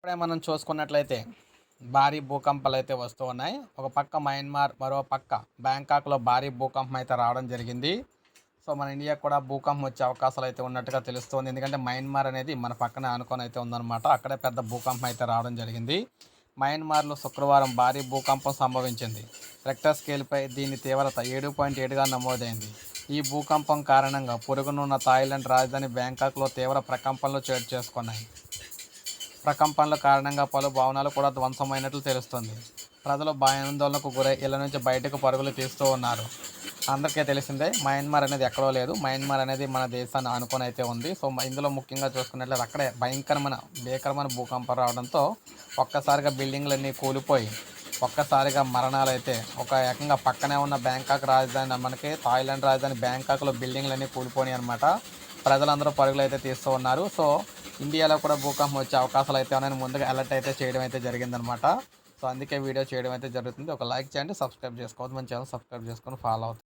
ఇప్పుడే మనం చూసుకున్నట్లయితే భారీ భూకంపాలు అయితే వస్తూ ఉన్నాయి. ఒక పక్క మయన్మార్ మరో పక్క బ్యాంకాక్లో భారీ భూకంపం అయితే రావడం జరిగింది. సో మన ఇండియాకు కూడా భూకంపం వచ్చే అవకాశాలు అయితే ఉన్నట్టుగా తెలుస్తుంది. ఎందుకంటే మయన్మార్ అనేది మన పక్కనే అనుకొని అయితే ఉందన్నమాట. అక్కడే పెద్ద భూకంపం అయితే రావడం జరిగింది. మయన్మార్లో శుక్రవారం భారీ భూకంపం సంభవించింది. రెక్టర్ స్కేల్పై దీని తీవ్రత ఏడు పాయింట్ ఏడుగా నమోదైంది. ఈ భూకంపం కారణంగా పొరుగునున్న థాయిలాండ్ రాజధాని బ్యాంకాక్లో తీవ్ర ప్రకంపనలు చోటు చేసుకున్నాయి. ప్రకంపనల కారణంగా పలు భవనాలు కూడా ధ్వంసమైనట్లు తెలుస్తుంది. ప్రజలు భయాందోళనకు గురై ఇళ్ళ నుంచి బయటకు పరుగులు తీస్తూ ఉన్నారు. అందరికీ తెలిసిందే మయన్మార్ అనేది ఎక్కడో లేదు. మయన్మార్ అనేది మన దేశాన్ని ఆనుకొని అయితే ఉంది. సో ఇందులో ముఖ్యంగా చూసుకున్నట్లయితే అక్కడే భయంకరమైన భీకరమైన భూకంపం రావడంతో ఒక్కసారిగా బిల్డింగ్లన్నీ కూలిపోయి ఒక్కసారిగా మరణాలు అయితే ఒక ఏకంగా పక్కనే ఉన్న బ్యాంకాక్ రాజధాని మనకి థాయిలాండ్ రాజధాని బ్యాంకాక్లో బిల్డింగ్లన్నీ కూలిపోయినాయి అనమాట ప్రజలందరూ పరుగులు అయితే తీస్తూ ఉన్నారు. సో ఇండియాలో కూడా భూకంపం వచ్చే అవకాశాలు అయితే ఉన్నాయని ముందుగా అలర్ట్ అయితే చేయడం అయితే జరిగిందనమాట సో అందుకే వీడియో చేయడం అయితే జరుగుతుంది. ఒక లైక్ చేయండి సబ్స్క్రైబ్ చేసుకోవద్దు. మన ఛానల్ సబ్స్క్రైబ్ చేసుకొని ఫాలో అవుతుంది